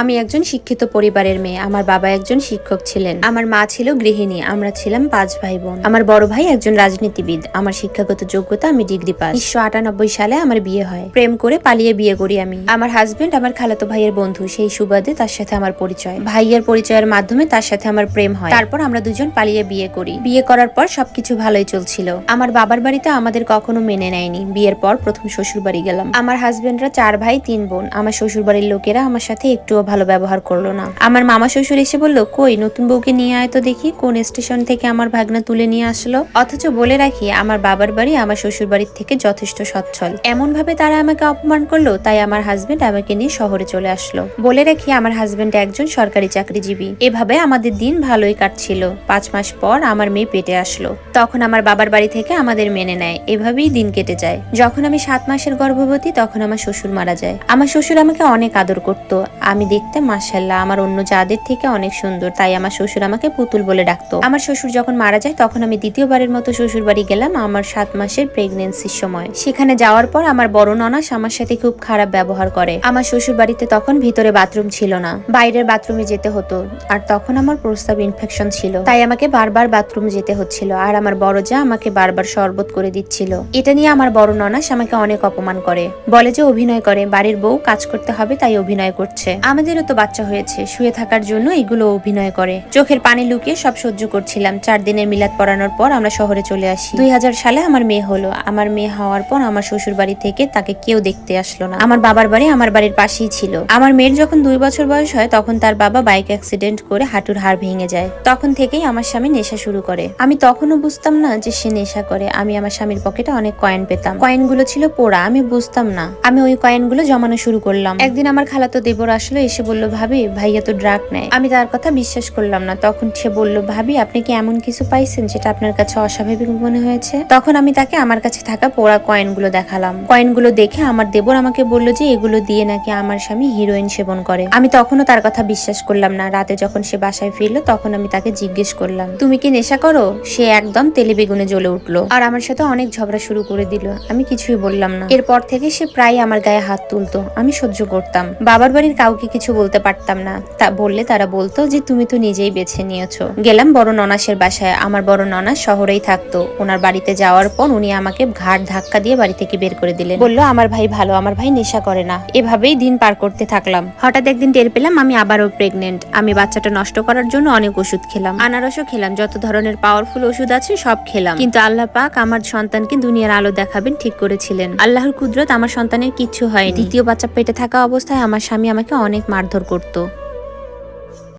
আমি একজন শিক্ষিত পরিবারের মেয়ে। আমার বাবা একজন শিক্ষক ছিলেন। আমার মা ছিল গৃহিণী, আমরা ছিলাম পাঁচ ভাই বোন আমার বড় ভাই একজন রাজনীতিবিদ। আমার শিক্ষাগত যোগ্যতা, আমি ডিগ্রি পাস। উনিশশো আটানব্বই সালে আমার বিয়ে হয়। প্রেম করে পালিয়ে বিয়ে করি আমি। আমার হাজবেন্ড আমার খালাতো ভাইয়ের বন্ধু। সেই সুবাদে তার সাথে আমার পরিচয়। ভাইয়ের পরিচয়ের মাধ্যমে তার সাথে আমার প্রেম হয়। তারপর আমরা দুজন পালিয়ে বিয়ে করি। বিয়ে করার পর সবকিছু ভালোই চলছিল। আমার বাবার বাড়িতে আমাদের কখনো মেনে নেয়নি। বিয়ের পর প্রথম শ্বশুর বাড়ি গেলাম। আমার হাজবেন্ডরা চার ভাই, তিন বোন। আমার শ্বশুর বাড়ির লোকেরা আমার সাথে একটুও ভালো ব্যবহার করল না। আমার মামা শ্বশুর এসে বলল, কই, নতুন বউকে নিয়ে আয় তো দেখি, কোন স্টেশন থেকে আমার ভাগনা তুলে নিয়ে আসলো? অথচ বলে রাখি, আমার বাবার বাড়ি আমার শ্বশুর বাড়ির থেকে যথেষ্ট সচ্ছল। এমন ভাবে তারা আমাকে অপমান করল, তাই আমার হাজবেন্ড আমাকে নিয়ে শহরে চলে আসলো। বলে রাখি, আমার হাজবেন্ড একজন সরকারি চাকরিজীবী। এভাবে আমাদের দিন ভালোই কাটছিল। পাঁচ মাস পর আমার মেয়ে পেটে আসলো। তখন আমার বাবার বাড়ি থেকে আমাদের মেনে নেয়। এভাবেই দিন কেটে যায়। যখন আমি সাত মাসের গর্ভবতী, তখন আমার শ্বশুর মারা যায়। আমার শ্বশুর আমাকে অনেক আদর করত। আমি দেখতে মাসাল্লাহ আমার অন্য যাদের থেকে অনেক সুন্দর, তাই আমার শ্বশুর আমাকে পুতুল বলে ডাকতো। আমার শ্বশুর যখন মারা যায়, তখন আমি দ্বিতীয়বারের মতো শ্বশুর বাড়ি গেলাম আমার সাত মাসের প্রেগনেন্সির সময়। সেখানে যাওয়ার পর আমার বড় ননাস আমার সাথে খুব খারাপ ব্যবহার করে। আমার শ্বশুর বাড়িতে তখন ভিতরে বাথরুম ছিল না, বাইরের বাথরুমে যেতে হতো, আর তখন আমার প্রস্তাব ইনফেকশন ছিল। তাই আমাকে বারবার বাথরুম যেতে হচ্ছিল, আর আমার বড় যা আমাকে বারবার শরবত করে দিচ্ছিল। এটা নিয়ে আমার বড় ননাস আমাকে অনেক অপমান করে। বলে যে অভিনয় করে, বাড়ির বউ কাজ করতে হবে, তাই অভিনয় করছে। আমাদেরও তো বাচ্চা হয়েছে, শুয়ে থাকার জন্য এগুলো অভিনয় করে। চোখের পানি লুকিয়ে সব সহ্য করছিলাম। চার দিনের মিলাদ পড়ানোর পর আমরা শহরে চলে আসি। দুই হাজার সালে আমার মেয়ে হলো। আমার মেয়ে হওয়ার পর আমার শ্বশুর বাড়ি থেকে তাকে কেউ দেখতে আসলো না। আমার বাবার বাড়ি আমার বাড়ির পাশেই ছিল। আমার মেয়ের যখন দুই বছর বয়স হয়, তখন তার বাবা বাইক অ্যাক্সিডেন্ট করে হাঁটুর হাড় ভেঙে যায়। তখন থেকেই আমার স্বামী নেশা শুরু করে। আমি তখনও বুঝতাম না যে সে নেশা করে। আমি আমার স্বামীর পকেটে অনেক কয়েন পেতাম। কয়েনগুলো ছিল পোড়া। আমি বুঝতাম না। আমি ওই কয়েনগুলো জমানো শুরু করলাম। একদিন আমার খালাতো দেবর আসলো এসে বলল, ভাবি, ভাইয়া তো ড্রাগ নেয়। আমি তার কথা বিশ্বাস করলাম না। তখন সে বলল, ভাবি, আপনি কি এমন কিছু পাইছেন যেটা আপনার কাছে অস্বাভাবিক মনে হয়েছে? তখন আমি তাকে আমার কাছে থাকা পোড়া কয়েনগুলো দেখালাম। কয়েনগুলো দেখে আমার দেবর আমাকে বলল যে, এগুলো দিয়ে নাকি আমার স্বামী হিরোইন সেবন করে। আমি তখনও তার কথা বিশ্বাস করলাম না। রাতে যখন সে বাসায় ফিরলো, তখন আমি তাকে জিজ্ঞেস করলাম, তুমি কি নেশা করো? সে একদম তেলে বেগুনে জ্বলে উঠল আর আমার সাথে অনেক ঝগড়া শুরু করে দিল। আমি কিছুই বললাম না। এরপর থেকে সে প্রায় আমার গায়ে হাত তুলতো। আমি সহ্য করতাম। বাবার বাড়ির কাউকে কিছু বলতে পারতাম না। তা বললে তারা বলতো যে, তুমি তো নিজেই বেছে নিয়েছো। গেলাম বড় ননাসের বাসায়। আমার বড় ননাস শহরেই থাকতো। ওনার বাড়িতে যাওয়ার পর উনি আমাকে ঘাট ধাক্কা দিয়ে বাড়ি থেকে বের করে দিলেন। বলল, আমার ভাই ভালো, আমার ভাই নেশা করে না। এভাবেই দিন পার করতে থাকলাম। হঠাৎ একদিন টের পেলাম আমি আবারও প্রেগনেন্ট আমি বাচ্চাটা নষ্ট করার জন্য অনেক ওষুধ খেলাম। আনারসও খেলাম। যত ধরনের পাওয়ারফুল ওষুধ আছে, সব খেলাম। কিন্তু আল্লাহ পাক আমার সন্তানকে দুনিয়ার আলো দেখাবেন, ঠিক করেছিলেন। আল্লাহর কুদরত আমার সন্তানের কিচ্ছু হয় দ্বিতীয় বাচ্চা পেটে থাকা অবস্থায় আমার স্বামী আমাকে অনেক মারধর করত।